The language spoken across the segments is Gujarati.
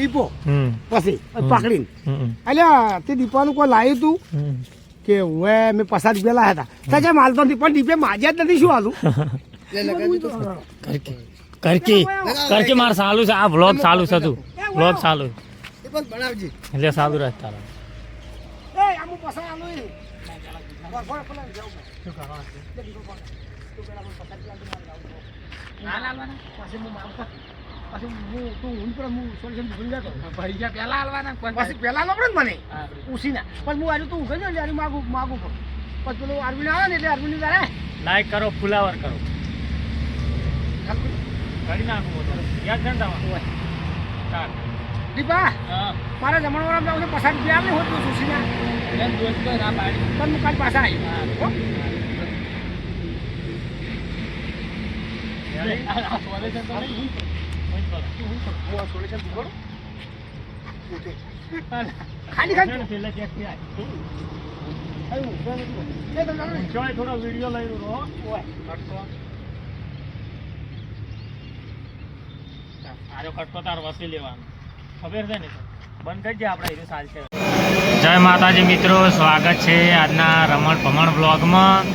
દીપો. પછી પકડીને. એટલે અલ્યા તે દીપાનું કોઈ લાવ્યું તું? કે હવે મેં પસાર રૂપિયા લાયા હતા ત્યાં માલતો નથી પણ દીપે માજ્યા જ નથી શું હાલું? કરકી કરકી મારે માર ચાલુ છે. આ વ્લોગ સાલું છે તું. વ્લોગ સાલું. બનાવજી. એટલે સાલું રહે તારા. ના જાઉં. પછી હું. પછી હું તું ઊંઘ પર હું solution ભૂલી જતો. પછી પહેલા લો પડે ને મને. ઉસીના પણ હું આજે તું છે ને ત્યારે માગું માગું પણ. પછી પેલું અરવિંદ આવે ને એટલે અરવિંદ તારે લાઈક કરો ફુલાવર કરો. કરી નાખું યાદ છે ને તમારે? દીપા હા. મારા જમણવાળા જાઉં છે પસાર રૂપિયા આવે હોત તો ઉસીના એમ દોસ્ત તો ના પાડી પણ હું કાલ પાછા આવી. હો? આ. ખાલી ખાલી. થોડો વીડિયો લઈ રહ્યો. આરો કટકો તાર વસી લેવાનો ખબર છે ને બંધ કરી દે આપણે છે જય માતાજી મિત્રો, સ્વાગત છે આજના રમણ ભમણ બ્લોગમાં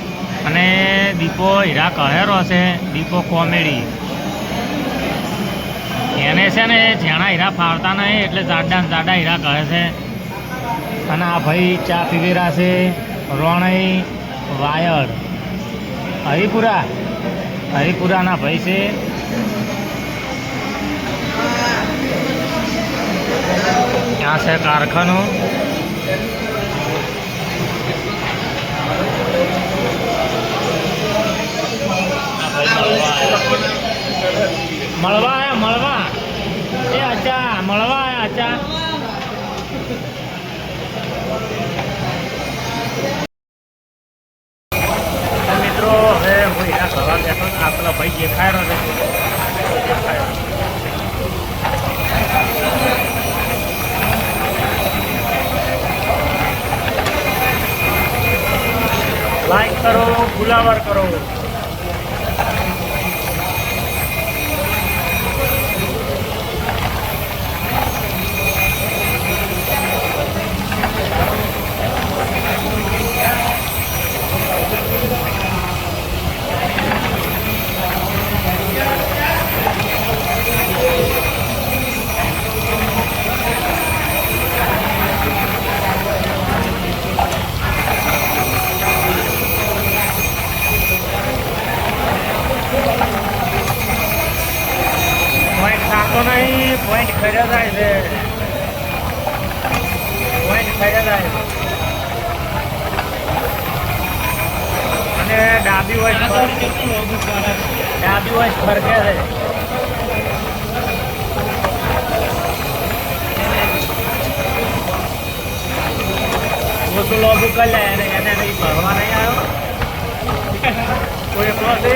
અને દીપો હીરા કહેરો છે દીપો કોમેડી એને છે ને જેણા હીરા ફાવતા નહીં, એટલે જાડા જાડા હીરા કહે છે. અને આ ભાઈ ચા પીવી છે, રોણઈ વાયર. હરિપુરા, હરિપુરાના ભાઈ છે. ત્યાં છે કારખાનું? કરવા બેઠો છું. આ પેલો ભાઈ છે દેખાય રહ્યો. લાઈક કરો ફુલાવર કરો પોઈન્ટ અહીં પોઈન્ટ ખર્યા થાય છે પોઈન્ટ ખર્યા થાય. અને ડાબી વોઇસ ડાબી વોઇસ ફરકે છે ઓછું લોબુ કરી લે એને એને ભરવા નહીં આવ્યો કોઈ એકલો છે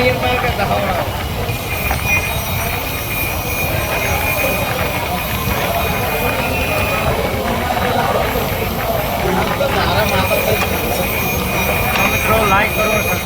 Mayan mga katahora.